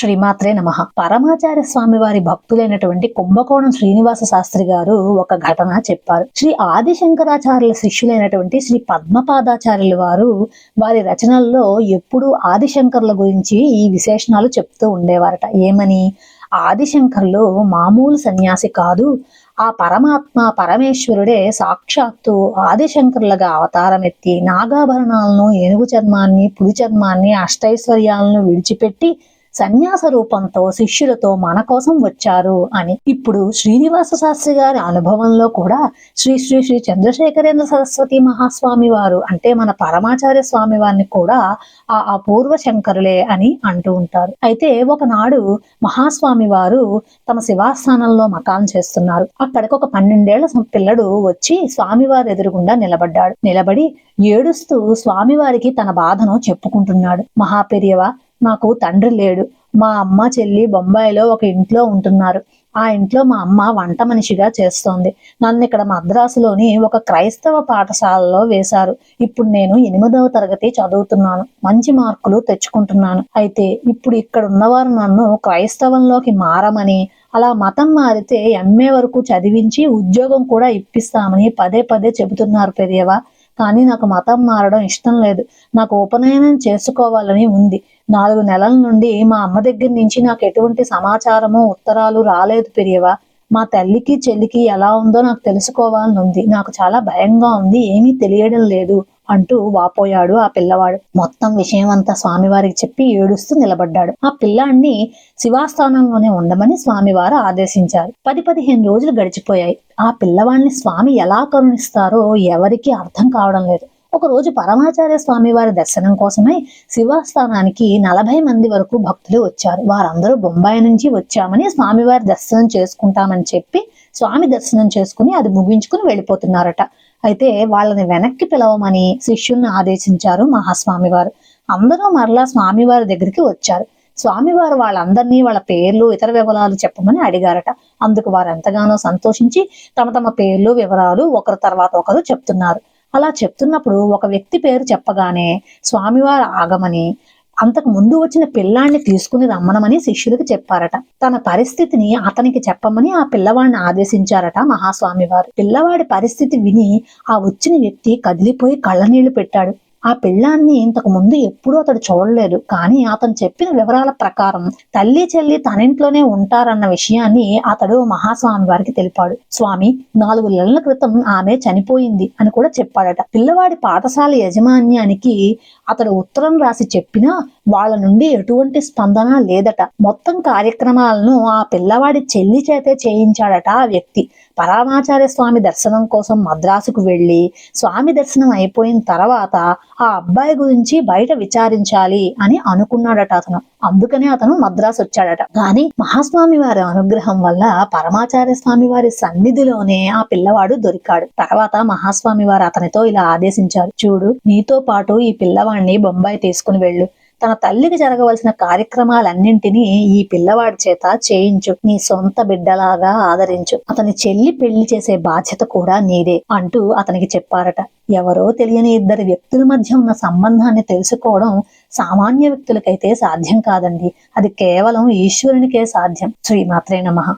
శ్రీమాత్రే నమ. పరమాచార్య స్వామి వారి భక్తులైనటువంటి కుంభకోణం శ్రీనివాస శాస్త్రి గారు ఒక ఘటన చెప్పారు. శ్రీ ఆదిశంకరాచార్యుల శిష్యులైనటువంటి శ్రీ పద్మపాదాచార్యుల వారు వారి రచనల్లో ఎప్పుడూ ఆదిశంకర్ల గురించి ఈ విశేషణాలు చెప్తూ ఉండేవారట. ఏమని? ఆదిశంకర్లు మామూలు సన్యాసి కాదు. ఆ పరమాత్మ పరమేశ్వరుడే సాక్షాత్తు ఆదిశంకర్లుగా అవతారం ఎత్తి నాగాభరణాలను ఏనుగు చర్మాన్ని పులి చర్మాన్ని అష్టైశ్వర్యాలను విడిచిపెట్టి సన్యాస రూపంతో శిష్యులతో మన కోసం వచ్చారు అని. ఇప్పుడు శ్రీనివాస శాస్త్రి గారి అనుభవంలో కూడా శ్రీ శ్రీ శ్రీ చంద్రశేఖరేంద్ర సరస్వతి మహాస్వామి వారు అంటే మన పరమాచార్య స్వామి వారిని కూడా ఆ అపూర్వ శంకరులే అని అంటూ ఉంటారు. అయితే ఒకనాడు మహాస్వామి వారు తమ శివాస్థానంలో మకాం చేస్తున్నారు. అక్కడికి ఒక పన్నెండేళ్ళ పిల్లడు వచ్చి స్వామివారి ఎదురుగుండా నిలబడ్డాడు. నిలబడి ఏడుస్తూ స్వామివారికి తన బాధను చెప్పుకుంటున్నాడు. మహాపెరియవ నాకు తండ్రి లేడు. మా అమ్మ చెల్లి బొంబాయిలో ఒక ఇంట్లో ఉంటున్నారు. ఆ ఇంట్లో మా అమ్మ వంట మనిషిగా చేస్తోంది. నన్ను ఇక్కడ మద్రాసులోని ఒక క్రైస్తవ పాఠశాలలో వేశారు. ఇప్పుడు నేను ఎనిమిదవ తరగతి చదువుతున్నాను. మంచి మార్కులు తెచ్చుకుంటున్నాను. అయితే ఇప్పుడు ఇక్కడ ఉన్నవారు నన్ను క్రైస్తవంలోకి మారమని అలా మతం మారితే ఎంఏ వరకు చదివించి ఉద్యోగం కూడా ఇప్పిస్తామని పదే పదే చెబుతున్నారు పెరియవా. కానీ నాకు మతం మారడం ఇష్టం లేదు. నాకు ఉపనయనం చేసుకోవాలని ఉంది. నాలుగు నెలల నుండి మా అమ్మ దగ్గర నుంచి నాకు ఎటువంటి సమాచారము ఉత్తరాలు రాలేదు పెరియవా. మా తల్లికి చెల్లికి ఎలా ఉందో నాకు తెలుసుకోవాలని ఉంది నాకు చాలా భయంగా ఉంది. ఏమీ తెలియడం లేదు. అంటూ వాపోయాడు ఆ పిల్లవాడు. మొత్తం విషయం అంతా స్వామివారికి చెప్పి ఏడుస్తూ నిలబడ్డాడు. ఆ పిల్లాడిని శివాస్థానంలోనే ఉండమని స్వామివారు ఆదేశించారు. పది పదిహేను రోజులు గడిచిపోయాయి. ఆ పిల్లవాడిని స్వామి ఎలా కరుణిస్తారో ఎవరికీ అర్థం కావడం లేదు. ఒక రోజు పరమాచార్య స్వామి వారి దర్శనం కోసమై శివాస్థానానికి నలభై మంది వరకు భక్తులు వచ్చారు. వారందరూ బొంబాయి నుంచి వచ్చామని స్వామివారి దర్శనం చేసుకుంటామని చెప్పి స్వామి దర్శనం చేసుకుని అది ముగించుకుని వెళ్ళిపోతున్నారట. అయితే వాళ్ళని వెనక్కి పిలవమని శిష్యుల్ని ఆదేశించారు మహాస్వామి వారు అందరూ మరలా స్వామివారి దగ్గరికి వచ్చారు. స్వామివారు వాళ్ళందరినీ వాళ్ళ పేర్లు ఇతర వివరాలు చెప్పమని అడిగారట. అందుకు వారు ఎంతగానో సంతోషించి తమ తమ పేర్లు వివరాలు ఒకరి తర్వాత ఒకరు చెప్తున్నారు. అలా చెప్తున్నప్పుడు ఒక వ్యక్తి పేరు చెప్పగానే స్వామివారు ఆగమని అంతకు ముందు వచ్చిన పిల్లాన్ని తీసుకుని రమ్మనమని శిష్యులకు చెప్పారట. తన పరిస్థితిని అతనికి చెప్పమని ఆ పిల్లవాడిని ఆదేశించారట మహాస్వామి వారు పిల్లవాడి పరిస్థితి విని ఆ వచ్చిన వ్యక్తి కదిలిపోయి కళ్ళనీళ్ళు పెట్టాడు. ఆ పిల్లాన్ని ఇంతకు ముందు ఎప్పుడూ అతడు చూడలేదు. కానీ అతను చెప్పిన వివరాల ప్రకారం తల్లి చెల్లి తనింట్లోనే ఉంటారన్న విషయాన్ని అతడు మహాస్వామి వారికి తెలిపాడు. స్వామి నాలుగు నెలల క్రితం ఆమె చనిపోయింది అని కూడా చెప్పాడట. పిల్లవాడి పాఠశాల యజమాన్యానికి అతడు ఉత్తరం రాసి చెప్పినా వాళ్ళ నుండి ఎటువంటి స్పందన లేదట. మొత్తం కార్యక్రమాలను ఆ పిల్లవాడి చెల్లి చేతే చేయించాడట ఆ వ్యక్తి. పరమాచార్య స్వామి దర్శనం కోసం మద్రాసుకు వెళ్ళి స్వామి దర్శనం అయిపోయిన తర్వాత ఆ అబ్బాయి గురించి బయట విచారించాలి అని అనుకున్నాడట అతను. అందుకనే అతను మద్రాసు వచ్చాడట. కానీ మహాస్వామి వారి అనుగ్రహం వల్ల పరమాచార్య స్వామి వారి సన్నిధిలోనే ఆ పిల్లవాడు దొరికాడు. తర్వాత మహాస్వామి వారు అతనితో ఇలా ఆదేశించారు. చూడు నీతో పాటు ఈ పిల్లవాడిని బొంబాయి తీసుకుని వెళ్ళు. తన తల్లికి జరగవలసిన కార్యక్రమాలన్నింటినీ ఈ పిల్లవాడి చేత చేయించు. నీ సొంత బిడ్డలాగా ఆదరించు. అతని చెల్లి పెళ్ళి చేసే బాధ్యత కూడా నీదే అంటూ అతనికి చెప్పారట. ఎవరో తెలియని ఇద్దరు వ్యక్తుల మధ్య ఉన్న సంబంధాన్ని తెలుసుకోవడం సామాన్య వ్యక్తులకైతే సాధ్యం కాదండి. అది కేవలం ఈశ్వరునికే సాధ్యం. శ్రీమాత్రే నమ.